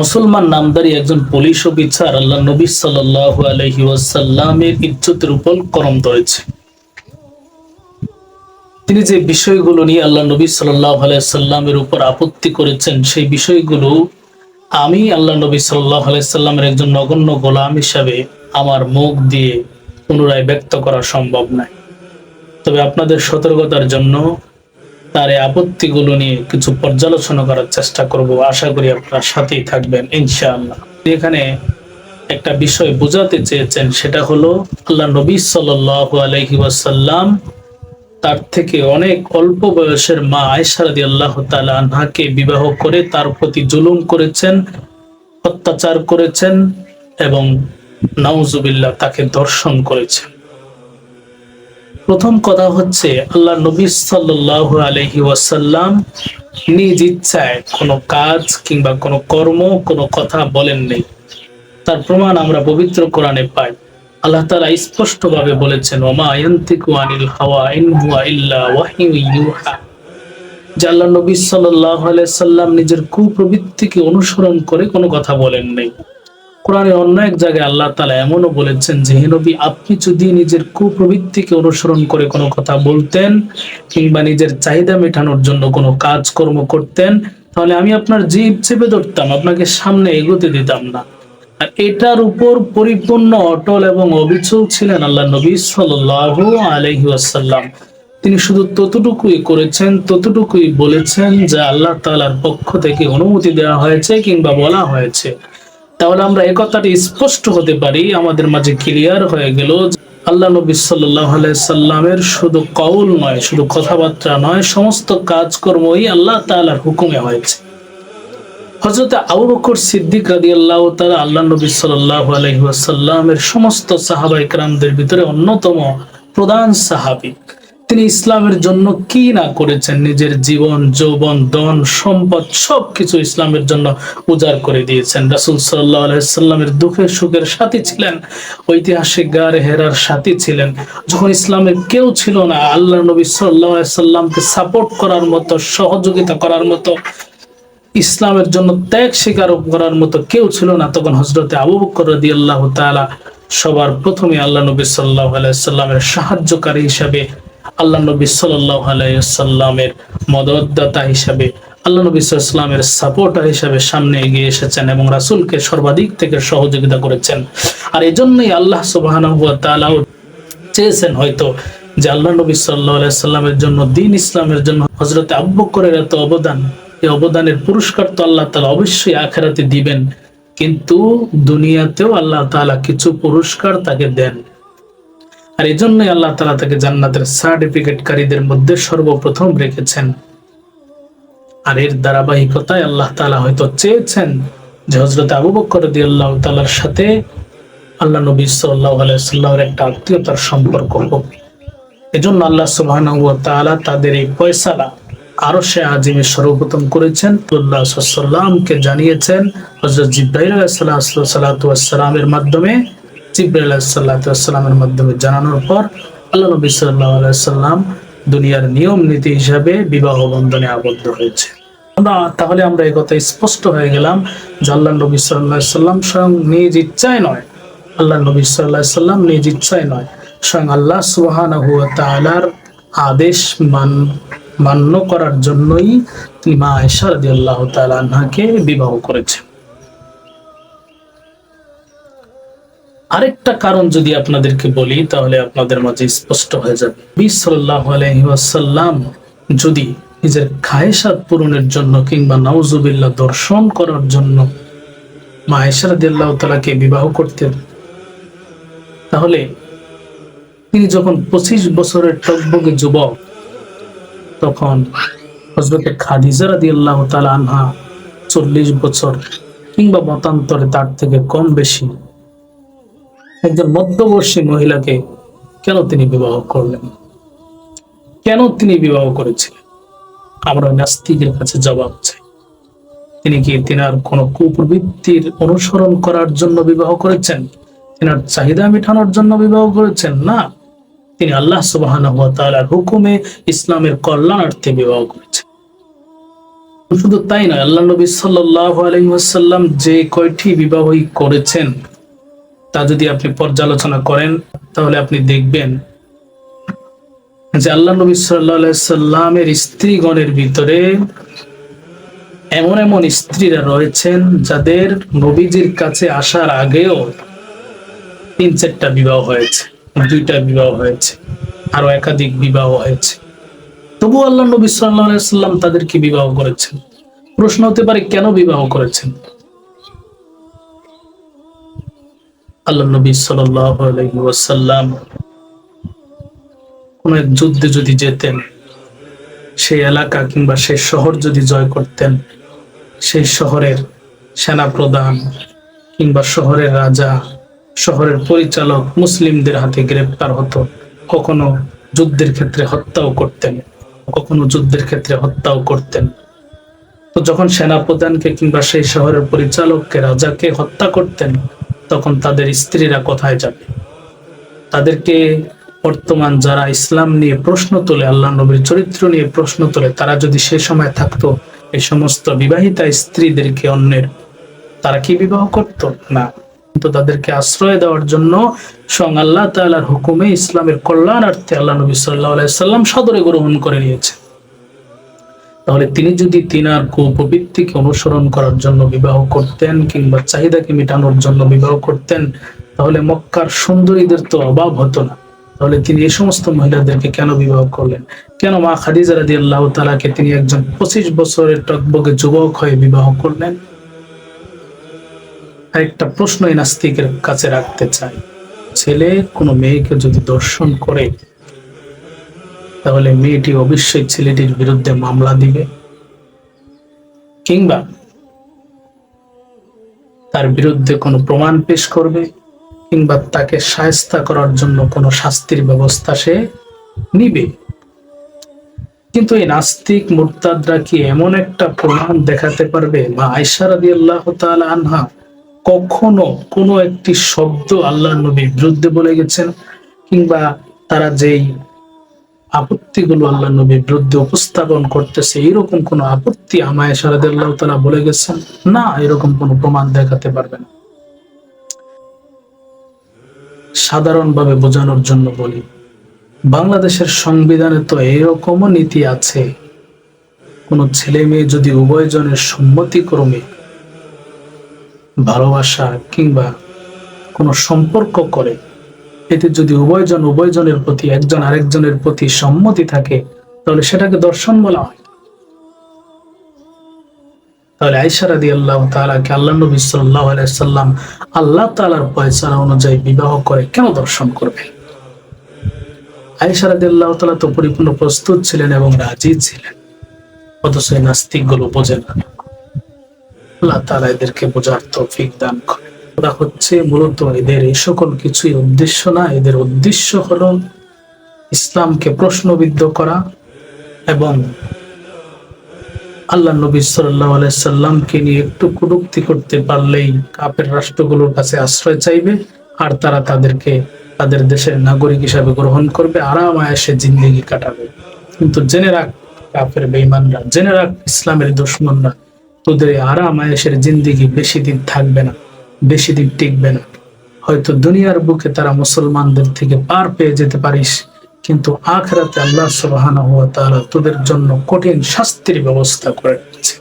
মুসলমান নামদারি একজন পুলিশ অফিসার আল্লাহ নবী সাল্লাহ আলহি ওয়াসাল্লামের ইজ্জতের উপর করম ধরেছে। তিনি যে বিষয়গুলো নিয়ে আল্লাহ নবী সাল্লাহ আলাইসাল্লামের উপর আপত্তি করেছেন, সেই বিষয়গুলো আমি আল্লাহ নবী সাল্লাহ আলাইসাল্লামের একজন নগণ্য গোলাম হিসাবে আমার মুখ দিয়ে পুনরায় ব্যক্ত করা সম্ভব নয়। তবে আপনাদের সতর্কতার জন্য তার এই আপত্তিগুলো নিয়ে কিছু পর্যালোচনা করার চেষ্টা করব। আশা করি আপনার সাথেই থাকবেন, ইনশাআল্লাহ। এখানে একটা বিষয় বোঝাতে চেয়েছেন, সেটা হলো, আল্লাহ নবী সাল্লাল্লাহু আলাইহি ওয়াসাল্লাম তার থেকে অনেক অল্প বয়সের মা আয়েশা আল্লাহ তাআলা আনহাকে বিবাহ করে তার প্রতি জুলুম করেছেন, অত্যাচার করেছেন এবং নাউজুবিল্লাহ তাকে দর্শন করেছেন। প্রথম কথা হচ্ছে, আল্লাহ নবী সাল্লাল্লাহু আলাইহি ওয়াসাল্লাম নিজ ইচ্ছায় কোনো কাজ কিংবা কোনো কর্ম, কোনো কথা বলেন নেই। তার প্রমাণ আমরা পবিত্র কোরআনে পাই। আল্লাহ তাআলা স্পষ্টভাবে বলেছেন, ওমা হাওয়া ইন ইল্লা ওয়াহিয়ু ইউহা। যে আল্লাহ নবী সাল্লাল্লাহু আলাইহি সাল্লাম নিজের কুপ্রবৃত্তিকে অনুসরণ করে কোনো কথা বলেন নাই। কোরআনের অন্য এক জায়গায় আল্লাহ তালা এমনও বলেছেন যে, হে নবী, আপনি যদি নিজের কুপ্রবৃত্তিকে অনুসরণ করে কোনো কথা বলতেন কিংবা নিজের চাহিদা মেটানোর জন্য কোনো কাজকর্ম করতেন, তাহলে আমি আপনার জীব চেপে ধরতাম, আপনাকে সামনে এগোতে দিতাম না। আর এটার উপর পরিপূর্ণ অটল এবং অবিচল ছিলেন আল্লাহ নবী সাল্লাল্লাহু আলাইহি ওয়াসাল্লাম। তিনি শুধু ততটুকুই করেছেন, ততটুকুই বলেছেন যে, আল্লাহ তালার পক্ষ থেকে অনুমতি দেওয়া হয়েছে কিংবা বলা হয়েছে। তাহলে আমরা এই কথাটি স্পষ্ট হতে পারি, আমাদের মাঝে ক্লিয়ার হয়ে গেল আল্লাহ নবী সাল্লামের শুধু কৌল নয়, শুধু কথাবার্তা নয়, সমস্ত কাজকর্মই আল্লাহ তাআলার হুকুমে হয়েছে। হজরত আবু বকর সিদ্দিক রাদি আল্লাহ তালা আল্লাহ নবী সাল্লাহ আলহিহাসাল্লামের সমস্ত সাহাবা ইকরামদের ভিতরে অন্যতম প্রধান সাহাবি। তিনি ইসলামের জন্য কি না করেছেন? নিজের জীবন, যৌবন দন সম্পদ সবকিছু ইসলামের জন্য উজাড় করে দিয়েছেন। রাসুল সাল্লাহ আলাইসাল্লামের দুঃখের সুখের সাথী ছিলেন, ঐতিহাসিক গার হেরার সাথী ছিলেন। যখন ইসলামের কেউ ছিল না আল্লাহ নবী সাল্লাহ সাল্লামকে সাপোর্ট করার মতো, সহযোগিতা করার মতো, ইসলামের জন্য ত্যাগ স্বীকার করার মতো কেউ ছিল না, তখন হজরতে আবু বকর রাদি আল্লাহ তালা সবার প্রথমে আল্লাহ নবী সাল্লাহ আলাইসাল্লামের সাহায্যকারী হিসাবে আল্লাহ নবী সাল্লাহ আলাইসাল্লামের মদতদাতা হিসাবে, আল্লাহ নবী সাল্লামের সাপোর্টার হিসাবে সামনে এগিয়ে এসেছেন এবং রাসুলকে সর্বাধিক থেকে সহযোগিতা করেছেন। আর এই জন্যই আল্লাহ সুবাহ চেয়েছেন হয়তো যে আল্লাহ নবী সাল্লাহ আলাইসাল্লামের জন্য, দিন ইসলামের জন্য হজরতে আব্বু বকরের এত অবদান, এই অবদানের পুরস্কার তো আল্লাহ তালা অবশ্যই আখেরাতে দিবেন। কিন্তু দুনিয়াতেও আল্লাহ তালা কিছু পুরস্কার তাকে দেন। আর এই জন্যই আল্লাহ তালা তাকে জান্নাতের সার্টিফিকেটকারীদের মধ্যে সর্বপ্রথম রেখেছেন। আর এর ধারাবাহিকতায় আল্লাহ তালা হয়তো চেয়েছেন যে হজরত আবু বকর দি আল্লাহ তালার সাথে আল্লাহ নবী সাল্লাহ আলাইসাল্লামের একটা আত্মীয়তার সম্পর্ক হোক। এজন্য আল্লাহ সুবাহ তাদের এই পয়সালা আরও সে আজিমে সর্বপ্রথম করেছেন। জানিয়েছেন হজরত জিব্রাইল সালাতামের মাধ্যমে জিব্রাইল সাল্লাতামের মাধ্যমে জানানোর পর আল্লাহ নবী সাল্লাম দুনিয়ার নিয়ম নীতি হিসাবে বিবাহ বন্ধনে আবদ্ধ হয়েছে। আমরা তাহলে আমরা এই কথা স্পষ্ট হয়ে গেলাম যে আল্লাহ নবী সাল্লাহ সাল্লাম স্বয়ং নিজ ইচ্ছায় নয়। আল্লাহ নবী সাল্লাহ সাল্লাম নিজ ইচ্ছায় নয়। স্বয়ং আল্লাহ তালার আদেশ মান, মান্য করার জন্যই তিনি মা আয়সা রাদি আল্লাহ তালাকে বিবাহ করেছেন আরেকটা কারণ যদি আপনাদেরকে বলি, তাহলে আপনাদের মাঝে স্পষ্ট হয়ে যাবে। বিসাল্লাহ আলহিহাসাল্লাম যদি নিজের খায়েসাত পূরণের জন্য কিংবা নাউজুবিল্লাহ দর্শন করার জন্য মা আয়সা তালাকে বিবাহ করতেন, তাহলে তিনি যখন পঁচিশ বছরের টকবগে যুবক, তখন হজরতে খাদিজা রাদি আল্লাহ আনহা চল্লিশ বছর কিংবা মতান্তরে তার থেকে কম বেশি একজন মধ্যবর্ষী মহিলাকে কেন তিনি বিবাহ করলেন? কেন তিনি বিবাহ করেছিলেন? আমরা নাস্তিকের কাছে জবাব চাই। তিনি কি তিনার কোন কুপ্রবৃত্তির অনুসরণ করার জন্য বিবাহ করেছেন? তিনার চাহিদা মেটানোর জন্য বিবাহ করেছেন? না। তিনি আল্লাহ সুবাহ হুকুমে ইসলামের কল্যাণার্থে বিবাহ করেছেন। শুধু তাই নয়, আল্লাহ নবী সাল্লাহ আলহিহাসাল্লাম যে কয়টি বিবাহই করেছেন তা যদি আপনি পর্যালোচনা করেন, তাহলে আপনি দেখবেন যে আল্লাহ নবী সাল্লামের স্ত্রীগণের ভিতরে এমন এমন স্ত্রীরা রয়েছেন যাদের নবীজির কাছে আসার আগেও তিন চারটা বিবাহ হয়েছে, দুইটা বিবাহ হয়েছে আরও একাধিক বিবাহ হয়েছে। তবু আল্লাহ নবী সাল্লাম তাদেরকে বিবাহ করেছেন? প্রশ্ন হতে পারে, কেন বিবাহ করেছেন? আল্লাহ নবী সাল্লাম কোন এক যুদ্ধে যদি যেতেন, সেই এলাকা কিংবা সেই শহর যদি জয় করতেন, সেই শহরের সেনা প্রধান কিংবা শহরের রাজা, শহরের পরিচালক মুসলিমদের হাতে গ্রেপ্তার হতো, কখনো যুদ্ধের ক্ষেত্রে হত্যাও করতেন, কখনো যুদ্ধের ক্ষেত্রে হত্যাও করতেন। তো যখন সেনা প্রধানকে কিংবা সেই শহরের পরিচালককে, রাজাকে হত্যা করতেন তখন তাদের স্ত্রীরা কোথায় যাবে? তাদেরকে বর্তমান যারা ইসলাম নিয়ে প্রশ্ন তোলে, আল্লাহ নবীর চরিত্র নিয়ে প্রশ্ন তোলে, তারা যদি সে সময় থাকতো এই সমস্ত বিবাহিতা স্ত্রীদেরকে অন্যের, তারা কি বিবাহ করত? না। কিন্তু তাদেরকে আশ্রয় দেওয়ার জন্য স্বয়ং আল্লাহ তালার হুকুমে ইসলামের কল্যাণার্থে আল্লাহ নবী সাল্লাহ সাল্লাম সদরে গ্রহণ করে নিয়েছে তাহলে তিনি যদি তিনার কুপবৃত্তিকে অনুসরণ করার জন্য বিবাহ করতেন কিংবা চাহিদাকে মেটানোর জন্য বিবাহ করতেন, তাহলে মক্কার সুন্দরীদের তো অভাব হতো না। তাহলে তিনি এই সমস্ত মহিলাদেরকে কেন বিবাহ করলেন? কেন মা খাদিজা রাদি আল্লাহ তালাকে তিনি একজন পঁচিশ বছরের টকবগে যুবক হয়ে বিবাহ করলেন? একটা প্রশ্ন এই নাস্তিকের কাছে রাখতে চাই। ছেলে কোনো মেয়েকে যদি দর্শন করে তাহলে মেয়েটি অবশ্যই ছেলেটির বিরুদ্ধে মামলা দিবে। কিংবা তার বিরুদ্ধে কোনো প্রমাণ পেশ করবে, কিংবা তাকে সায়স্তা করার জন্য কোনো শাস্তির ব্যবস্থা সে নিবে। কিন্তু এই নাস্তিক মুরতাদরা কি এমন একটা প্রমাণ দেখাতে পারবে? বা আয়সা রাদি আল্লাহ আনহা কখনো কোনো একটি শব্দ আল্লাহ নবীর বিরুদ্ধে বলে গেছেন, কিংবা তারা যেই আপত্তিগুলো আল্লাহ নবীর বিরুদ্ধে উপস্থাপন করতেছে, এরকম কোন আপত্তি আমায় সারাদাল্লাহ তালা বলে গেছেন? না, এরকম কোন প্রমাণ দেখাতে পারবে না। সাধারণভাবে বোঝানোর জন্য বলি, বাংলাদেশের সংবিধানে তো এরকমও নীতি আছে। কোন ছেলে মেয়ে যদি উভয় উভয়জনের সম্মতিক্রমে ভালোবাসা কিংবা কোনো সম্পর্ক করে এতে যদি উভয়জন উভয়জনের প্রতি একজন আরেকজনের প্রতি সম্মতি থাকে, তাহলে সেটাকে দর্শন বলা হয়। তাহলে আইসারাদি আল্লাহ তালাকে আল্লাহ নবী সাল্লাহ সাল্লাম আল্লাহ তালার পয়সারা অনুযায়ী বিবাহ করে কেন দর্শন করবে আইসারাদি আল্লাহ তালা তো পরিপূর্ণ প্রস্তুত ছিলেন এবং রাজি ছিলেন। অথচ এই নাস্তিকগুলো বোঝে না। আল্লাহ তালা এদেরকে বোঝার তৌফিক দান করে ওরা হচ্ছে মূলত এদের এই সকল কিছুই উদ্দেশ্য না, এদের উদ্দেশ্য হলো ইসলামকে প্রশ্নবিদ্ধ করা এবং আল্লাহ নবী সাল্লামকে নিয়ে একটু কুটুক্তি করতে পারলেই কাপের রাষ্ট্রগুলোর কাছে আশ্রয় চাইবে আর তারা তাদেরকে তাদের দেশের নাগরিক হিসাবে গ্রহণ করবে আরাম আয়াসে জিন্দিগি কাটাবে। কিন্তু জেনে রাখ কাপের বেইমানরা জেনে রাখ ইসলামের দুশ্মনরা, তোদের আরাম আয়াসের জিন্দিগি বেশি দিন থাকবে না। বেশি দিন টিকবে না। হয়তো দুনিয়ার বুকে তারা মুসলমানদের থেকে পার পেয়ে যেতে পারিস, কিন্তু আখরাতে আল্লাহ তারা তোদের জন্য কঠিন শাস্তির ব্যবস্থা করে রেখেছে